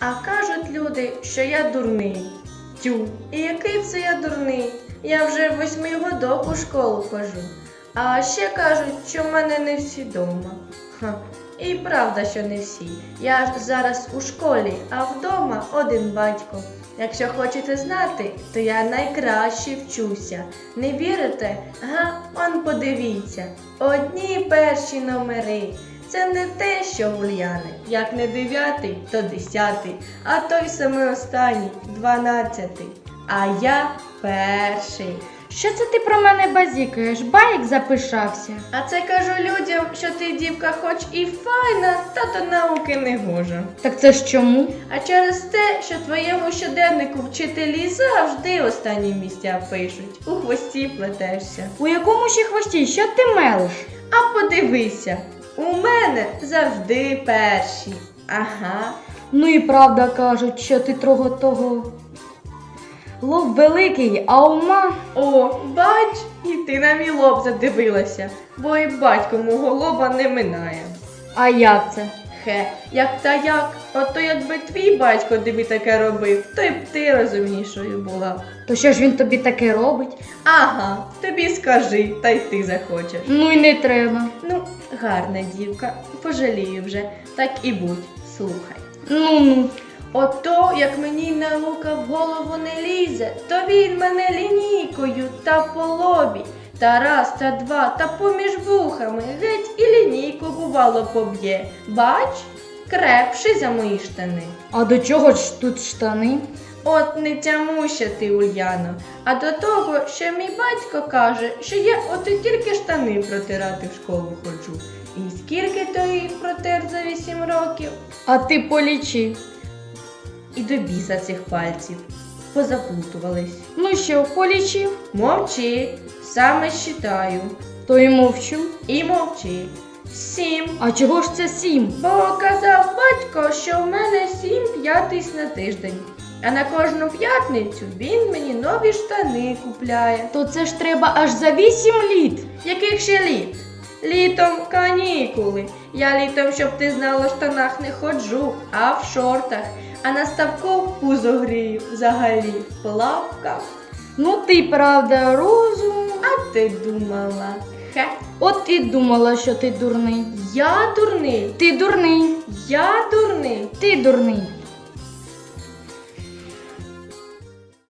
А кажуть люди, що я дурний. Тю, і який це я дурний? Я вже восьми годок у школу хожу. А ще кажуть, що в мене не всі дома. Ха. І правда, що не всі. Я ж зараз у школі, а вдома один батько. Якщо хочете знати, то я найкраще вчуся. Не вірите? Га, он подивіться. Одні перші номери. Це не те, що в Ульяни. Як не дев'ятий, то десятий, а той самий останній дванадцятий. А я перший. Що це ти про мене базікаєш? Баєк запишався. А це кажу людям, що ти дівка хоч і файна, та до науки не гожа. Так це ж чому? А через те, що твоєму щоденнику вчителі завжди останні місця пишуть, у хвості плетешся. У якому ще хвості? Що ти мелиш? А подивися, у мене завжди перші. Ага. Ну і правда кажуть, що ти трого того. Лоб великий, а ума. О, бач, і ти на мій лоб задивилася, бо і батько мого лоба не минає. А як це? Хе, як та як, ото якби твій батько тобі таке робив, то й б ти розумнішою була. То що ж він тобі таке робить? Ага, тобі скажи, та й ти захочеш. Ну й не треба. Ну, гарна дівка, пожалію вже, так і будь, слухай. Ну ну. Ото, як мені наука в голову не лізе, то він мене лінійкою та по лобі, та раз, та два, та поміж вухами, геть і лінійку бувало поб'є. Бач, крепший за мої штани. А до чого ж тут штани? От не тямуща ти, Ульяно, а до того, що мій батько каже, що я от і тільки штани протирати в школу ходжу. І скільки то їх протер за вісім років? А ти полічи. І до біса цих пальців. Позаплутувались. Ну що, полічив? Мовчи, саме считаю. То й мовчу. І мовчи. Сім. А чого ж це сім? Бо казав батько, що в мене сім п'ятиць на тиждень. А на кожну п'ятницю він мені нові штани купляє. То це ж треба аж за вісім літ. Яких ще літ? Літом канікули. Я літом, щоб ти знала, в штанах не ходжу, а в шортах. А на ставку пузо грію взагалі в плавках. Ну ти правда розум. А ти думала? Хе, От і думала, що ти дурний. я дурний, Ти дурний. я дурний. Ти дурний.